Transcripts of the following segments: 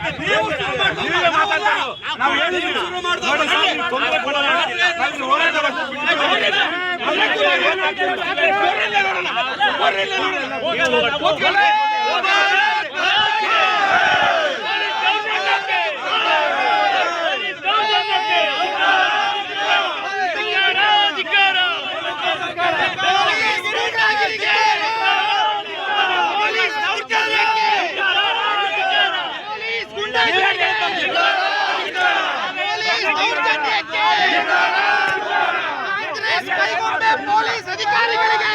ನೀವೇ ಮಾತಾಡ್ತಾ ಇರೋದು. ನಾವು ಹೇಳಿದ್ದೀವಿ. ನೋಡಿ ಸರ್, ನೀವು ತೊಂದ್ರೆ ಕೊಡಲ್ಲ. ನಾವು ಇಲ್ಲಿ ಹೋರಾಟ ಮಾಡ್ತೀವಿ. ಪೊಲೀಸ್ ಅಧಿಕಾರಿಗಳಿಗೆ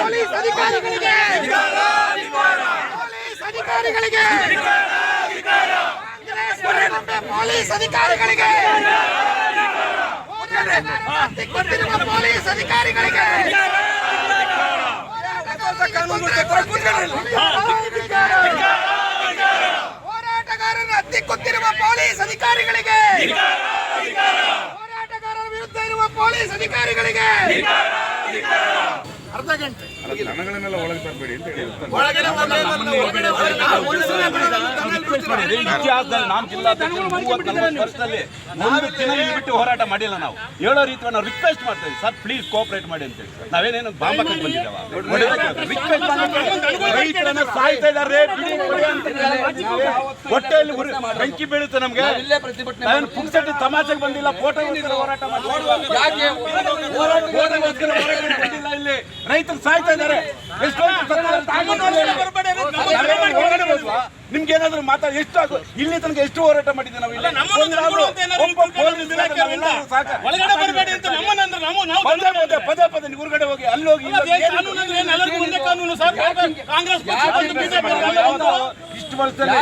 ಪೊಲೀಸ್ ಅಧಿಕಾರಿಗಳಿಗೆ ಪೊಲೀಸ್ ಅಧಿಕಾರಿಗಳಿಗೆ ಪೊಲೀಸ್ ಅಧಿಕಾರಿಗಳಿಗೆ ಗೊತ್ತಿರುವ ಪೊಲೀಸ್ ಅಧಿಕಾರಿಗಳಿಗೆ. ಹೋರಾಟಗಾರರ ಹತ್ತಿಕ್ಕುತ್ತಿರುವ ಪೊಲೀಸ್ ಅಧಿಕಾರಿಗಳಿಗೆ. ಹೋರಾಟಗಾರರ ವಿರುದ್ಧ ಇರುವ ಪೊಲೀಸ್ ಅಧಿಕಾರಿಗಳಿಗೆ. ಅರ್ಧ ಗಂಟೆ ಇತಿಹಾಸದಲ್ಲಿ ನಾವು ಒಂದು ದಿನ ಇಲ್ಲಿ ಬಿಟ್ಟು ಹೋರಾಟ ಮಾಡಿಲ್ಲ ನಾವು. ಹೇಳೋ ರೀತಿ ನಾವು ರಿಕ್ವೆಸ್ಟ್ ಮಾಡ್ತೇವೆ ಸರ್ ಪ್ಲೀಸ್ ಕೋಆಪರೇಟ್ ಮಾಡಿ ಅಂತ ಹೇಳಿ. ನಾವೇನೇನು ಬಾಂಬಕ್ಕೆ ಬಂದಿದ್ದಾವ? ರಿಕ್ವೆಸ್ಟ್ ರೈತರನ್ನ ಸಾಯ್ತಾ ಹೊಟ್ಟೆಯಲ್ಲಿ ಉರಿ ಬೆಂಕಿ ಬೀಳುತ್ತೆ ನಮ್ಗೆ. ನಾನು ಪುಕ್ಸಟ್ಟಿ ತಮಾಷೆಗೆ ಬಂದಿಲ್ಲ ಫೋಟೋ ಹೋರಾಟ ಮಾಡಿ ಫೋಟೋಗೋಸ್ಕರ ಹೋರಾಟ ಬಂದಿಲ್ಲ ಇಲ್ಲಿ ರೈತರು ಸಾಯ್ತಾ ಇದ್ದಾರೆ? ನಿಮ್ಗೆ ಏನಾದ್ರು ಮಾತಾಡಿ ಎಷ್ಟು ಇಲ್ಲಿ ತನಕ ಎಷ್ಟು ಹೋರಾಟ ಮಾಡಿದ್ದೆ ನಾವು ಪದೇ ಪದೇ ಹೊರಗಡೆ ಹೋಗಿ ಅಲ್ಲಿ ಹೋಗಿ ಒಂದೇ ಕಾನೂನು ಸರ್ ಕಾಂಗ್ರೆಸ್ ಇಷ್ಟು ವರ್ಷದಲ್ಲಿ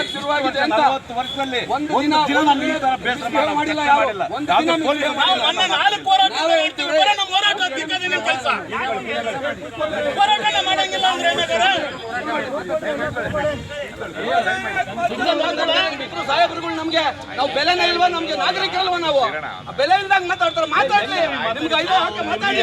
ನಲವತ್ತು ವರ್ಷದಲ್ಲಿ ಒಂದು ದಿನ ನಮ್ಗೆ ಈ ತರ ಬೇಸರ ಮಾಡಿಲ್ಲ ಪೊಲೀಸ್ ಮೊನ್ನೆ ನಾಲ್ಕು ಹೋರಾಟ ಮಾಡ್ತೀವಿ ಬರೀ ನಮ್ಮ ಹೋರಾಟ ದಿಕ್ಕದೇ ನಿಮ್ಮ ಕೆಲಸ. ಹೋರಾಟನ ಮಾಡಂಗಿಲ್ಲ ಅಂದ್ರೆ ಸಾಹೇಬ್ರುಗಳು ನಮ್ಗೆ. ನಾವು ಬೆಲೆನೇ ಇಲ್ವಾ, ನಮ್ಗೆ ನಾಗರಿಕರಲ್ವಾ ನಾವು? ಬೆಲೆ ಇಲ್ದಾಗ ಮಾತಾಡ್ತಾರೆ, ಮಾತಾಡ್ಲಿ. ನಿಮ್ಗೆ ಐದು ಹಾಕಿ ಮಾತಾಡಿ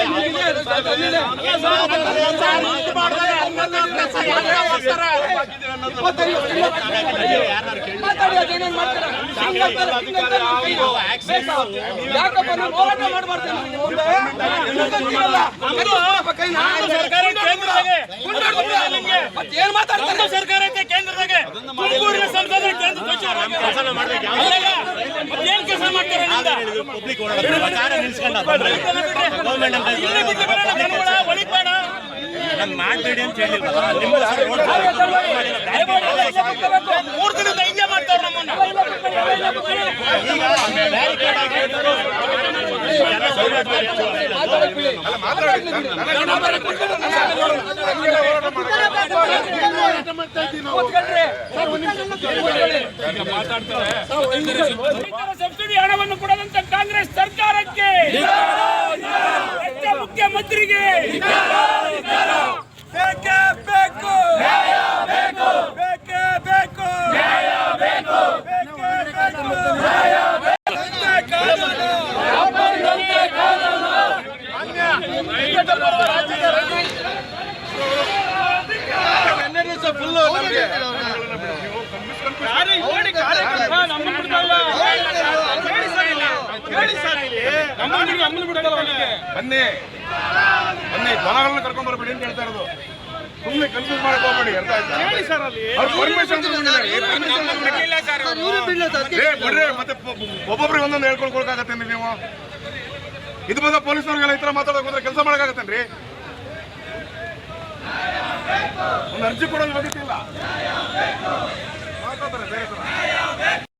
ಮಾತಾಡಿ, ಅದೇನೇನ್ ಮಾಡ್ತಾರೆ. ಯಾಕಪ್ಪ ನಾವು ಹೋರಾಟ ಮಾಡಬಾರ್ದು. ಸರ್ಕಾರ ಕೇಂದ್ರದಾಗೆ. ಏನ್ ಮಾತಾಡ್ತಾರೆ? ಸರ್ಕಾರ ಐತೆ ಕೇಂದ್ರದಾಗೆ. ತುಮಕೂರಿನ ಸಂಸದ ಕೇಂದ್ರ ಸಚಿವರು ಅಲ್ಲಾಗ? ಮತ್ತೇನ್ ಕೆಲಸ ಮಾಡ್ತಾರೆ ಬೇಡ, ಕನ್ನಡ ಒಳಿಬೇಡ. ಮೂರ್ ದಿನದ ಹಿಂಗೆ ಮಾಡ್ತಾರೆ ನಮ್ಮನ್ನ. ರೈತರ ಸಬ್ಸಿಡಿ ಹಣವನ್ನು ಕೊಡದಂತ ಕಾಂಗ್ರೆಸ್ ಸರ್ಕಾರಕ್ಕೆ. ಮುಖ್ಯಮಂತ್ರಿಗೆ ಬೇಕೇ ಬೇಕು ಬೇಕೇ ಬೇಕು ಬೇಕೇ ಬೇಕು ಬನ್ನಿ. ಬನ್ನಿ ಜನಗಳನ್ನ ಕರ್ಕೊಂಡು ಬರಬೇಡಿ ಅಂತ ಹೇಳ್ತಾ ಇರೋದು. ಸುಮ್ಮನೆ ಕನ್ಫ್ಯೂಸ್ ಮಾಡಕ್ ಹೋಗ್ಬೇಡಿ ಅರ್ಥ ಆಯ್ತಾ? ಅವ್ರು ಪರ್ಮಿಷನ್ ಬರ್ರಿ ಮತ್ತೆ ಒಬ್ಬೊಬ್ರಿಗೆ ಒಂದೊಂದು ಹೇಳ್ಕೊಳ್ಕೊಳಕಾಗತ್ತೇನ್ರಿ ನೀವು? ಇದು ಬಂದ ಪೊಲೀಸ್ನವ್ರಿಗೆಲ್ಲ ಈ ತರ ಮಾತಾಡೋಕೆ ಹೋದ್ರೆ ಕೆಲಸ ಮಾಡಕ್ಕಾಗತ್ತೇನ್ರಿ? ಒಂದು ಅರ್ಜಿ ಕೊಡೋದು ಗೊತ್ತಿಲ್ಲ ಮಾತಾಡ್ತಾರೆ ಬೇರೆ ತರ.